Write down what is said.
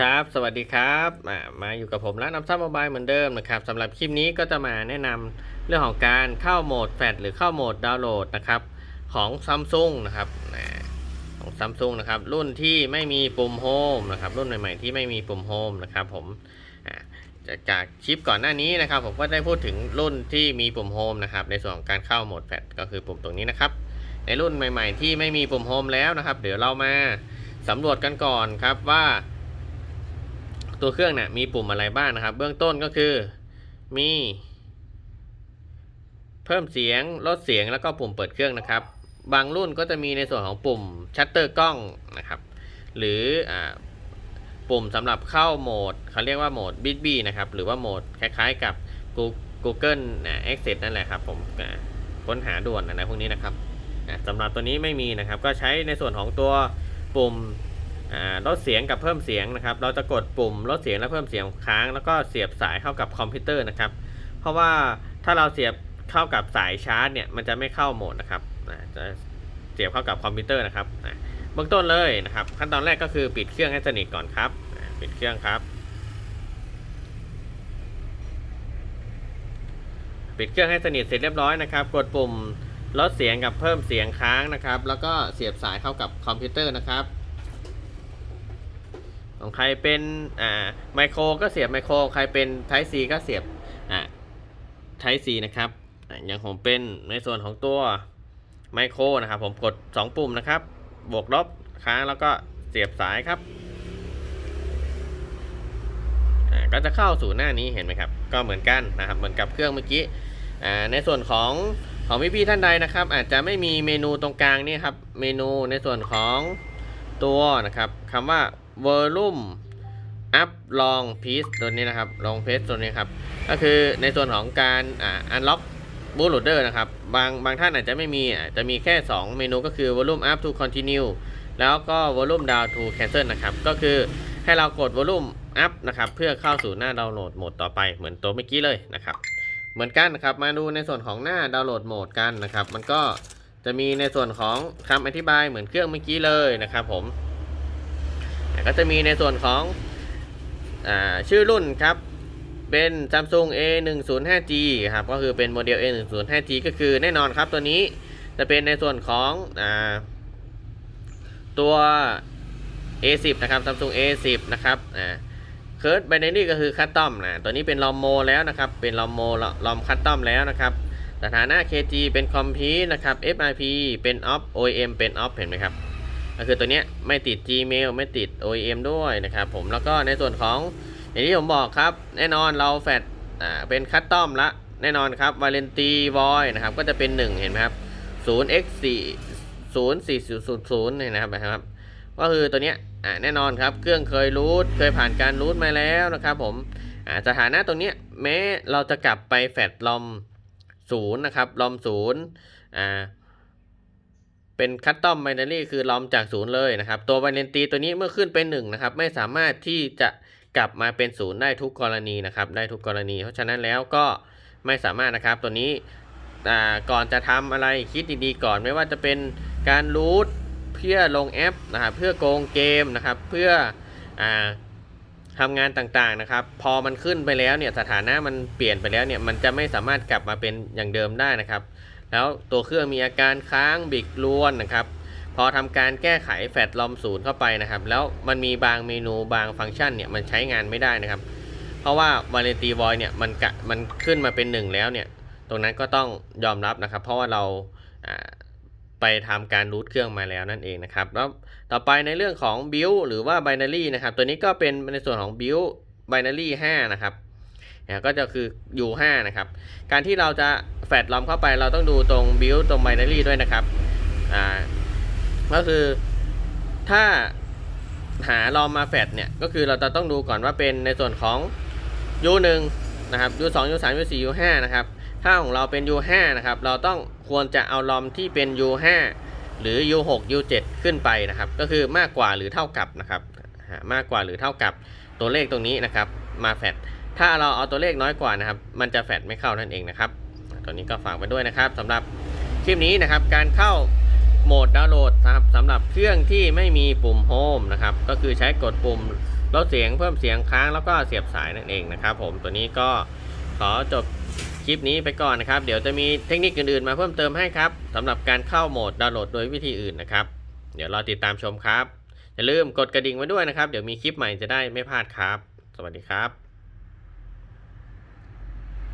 ครับสวัสดีครับมามาอยู่กับผมร้านน้ำซ้ำโมบายเหมือนเดิมนะครับสำหรับคลิปนี้ก็จะมาแนะนำเรื่องของการเข้าโหมดแฟลชหรือเข้าโหมดดาวน์โหลดนะครับของซัมซุงนะครับของซัมซุงนะครับรุ่นที่ไม่มีปุ่มโฮมนะครับรุ่นใหม่ๆที่ไม่มีปุ่มโฮมนะครับผมจากจากคลิปก่อนหน้านี้นะครับผมก็ได้พูดถึงรุ่นที่มีปุ่มโฮมนะครับในส่วนของการเข้าโหมดแฟลชก็คือปุ่มตรงนี้นะครับในรุ่นใหม่ ๆ ที่ไม่มีปุ่มโฮมแล้วนะครับ เดี๋ยวเรามาสำรวจกันก่อนครับว่า ตัวเครื่องเนี่ยมีปุ่มอะไรบ้างนะครับ เบื้องต้นก็คือมี เพิ่มเสียงลดเสียงแล้วก็ปุ่มเปิดเครื่องนะครับ บางรุ่นก็จะมีในส่วนของปุ่มชัตเตอร์กล้องนะครับ หรืออปุ่มสำหรับเข้าโหมดเขาเรียกว่าโหมดบิ b บี้นะครับหรือว่าโหมดคล้ายๆกับ Google นะ Access นั่นแหละครับผมค้นหาด่วนอะไรพวกนี้นะครับสำหรับตัวนี้ไม่มีนะครับ ก็ใช้ในส่วนของตัวปุ่ม ลดเสียงกับเพิ่มเสียงนะครับ เราจะกดปุ่มลดเสียงและเพิ่มเสียงค้าง แล้วก็เสียบสายเข้ากับคอมพิวเตอร์นะครับ เพราะว่าถ้าเราเสียบเข้ากับสายชาร์จเนี่ยมันจะไม่เข้าโหมดนะครับจะเสียบเข้ากับคอมพิวเตอร์นะครับเบื้องต้นเลยนะครับ ขั้นตอนแรกก็คือปิดเครื่องให้สนิทก่อนครับปิดเครื่องครับ ปิดเครื่องให้สนิทเสร็จเรียบร้อยนะครับ กดปุ่มลดเสียงกับเพิ่มเสียงค้างนะครับ แล้วก็เสียบสายเข้ากับคอมพิวเตอร์นะครับ ของใครเป็นอ่าไมโครก็เสียบไมโครใครเป็น Type C ก็เสียบอ่า Type C นะครับอย่างผมเป็นในส่วนของตัวไมโครนะครับผมกด 2 ปุ่มนะครับ บวกลบค้างแล้วก็เสียบสายครับก็จะเข้าสู่หน้านี้เห็นไหมครับ ก็เหมือนกันนะครับ เหมือนกับเครื่องเมื่อกี้อ่าในส่วนของของพี่ๆท่านใดนะครับ อาจจะไม่มีเมนูตรงกลางนี่ครับ เมนูในส่วนของตัวนะครับคำว่า volume up long piece ตัวนี้นะครับ long piece ตัวนี้ครับ ก็คือในส่วนของการอ่า unlock bootloader นะครับบางบางท่านอาจจะไม่มีอาจจะมีแค่ 2 เมนูก็คือ volume up to continue แล้วก็ volume down to cancel นะครับ ก็คือให้เรากด volume up นะครับเพื่อเข้าสู่หน้าดาวน์โหลดโหมดต่อไปเหมือนตัวเมื่อกี้เลยนะครับ เหมือนกันนะครับมาดูในส่วนของหน้าดาวน์โหลดโหมดกันนะครับ มันก็จะมีในส่วนของคำอธิบายเหมือนเครื่องเมื่อกี้เลยนะครับผม ก็จะมีในส่วนของอชื่อรุ่นครับ เป็น Samsung A105G ครับ ก็คือเป็นโมเดล A105G ก็คือแน่นอนครับตัวนี้จะเป็นในส่วนของอตัว A10 นะครับ Samsung A10 นะครับอ่าเคิร์ดไบเนรี่ก็คือคัตตอมนะตัวนี้เป็นลอมโมแล้วนะครับ เป็นลอมโมลอมคัตตอมแล้วนะครับ สถานะ KG เป็นคอมพีนะครับ FIP เป็น off OEM เป็น off เห็นไหมครับ ก็คือตัวนี้ไม่ติด Gmail ไม่ติด OEM ด้วยนะครับผมแล้วก็ในส่วนของอย่างที่ผมบอกครับ แน่นอนเราแฟดอ่าเป็นคัสตอมละแน่นอนครับ Valenti Void นะครับก็จะเป็น 1 เห็นไหมครับ 0 x 4 0 4 0 0 0เนี่ยนะครับนะครับ ก็คือตัวเนี้ยอ่าแน่นอนครับเครื่องเคยรูทเคยผ่านการรูทมาแล้วนะครับผมอ่าสถานะตรงเนี้ยแม้เราจะกลับไปแฟดลอมศูนย์นะครับลอมศูนย์อ่า เป็นคัตตอมไบนารีคือล้อมจากศูนย์เลยนะครับ ตัววาเลนตีตัวนี้เมื่อขึ้นเป็นหนึ่งนะครับ ไม่สามารถที่จะกลับมาเป็นศูนย์ได้ทุกกรณีนะครับ ได้ทุกกรณี เพราะฉะนั้นแล้วก็ไม่สามารถนะครับ ตัวนี้ก่อนจะทำอะไรคิดดีๆก่อน ไม่ว่าจะเป็นการรูทเพื่อลงแอปนะครับ เพื่อโกงเกมนะครับ เพื่ออ่าทำงานต่างๆนะครับ พอมันขึ้นไปแล้วเนี่ยสถานะมันเปลี่ยนไปแล้วเนี่ยมันจะไม่สามารถกลับมาเป็นอย่างเดิมได้นะครับ แล้วตัวเครื่องมีอาการค้างบิกรวนนะครับ พอทำการแก้ไขแฟลชลอมศูนย์เข้าไปนะครับ แล้วมันมีบางเมนูบางฟังก์ชันเนี่ยมันใช้งานไม่ได้นะครับ เพราะว่า v a l e n t y Void เนี่ยมันกะมันขึ้นมาเป็นหนึ่งแล้วเนี่ย ตรงนั้นก็ต้องยอมรับนะครับ เพราะว่าเราไปทำการรูทเครื่องมาแล้วนั่นเองนะครับ แล้วต่อไปในเรื่องของ build หรือว่า binary นะครับ ตัวนี้ก็เป็นในส่วนของ build binary 5 นะครับก็จะคือ U5 นะครับ การที่เราจะ แฟดลอมเข้าไปเราต้องดูตรง build ตรง binary ด้วยนะครับอ่าก็คือถ้าหาลอมมาแฟดเนี่ยก็คือเราจะต้องดูก่อนว่าเป็นในส่วนของ U1 นะครับ U2 U3 U4 U5 นะครับถ้าของเราเป็น U5 นะครับเราต้องควรจะเอาลอมที่เป็น U5 หรือ U6 U7 ขึ้นไปนะครับ ก็คือมากกว่าหรือเท่ากับนะครับมากกว่าหรือเท่ากับตัวเลขตรงนี้นะครับ มาแฟดถ้าเราเอาตัวเลขน้อยกว่านะครับ มันจะแฟดไม่เข้านั่นเองนะครับ ตัวนี้ก็ฝากไว้ด้วยนะครับสำหรับคลิปนี้นะครับการเข้าโหมดดาวน์โหลดนะครับสำหรับเครื่องที่ไม่มีปุ่มโฮมนะครับก็คือใช้กดปุ่มลดเสียงเพิ่มเสียงค้างแล้วก็เสียบสายนั่นเองนะครับ ผมตัวนี้ก็ขอจบคลิปนี้ไปก่อนนะครับ เดี๋ยวจะมีเทคนิคอื่นๆมาเพิ่มเติมให้ครับสำหรับการเข้าโหมดดาวน์โหลดโดยวิธีอื่นนะครับ เดี๋ยวรอติดตามชมครับอย่าลืมกดกระดิ่งไว้ด้วยนะครับ เดี๋ยวมีคลิปใหม่จะได้ไม่พลาดครับ สวัสดีครับ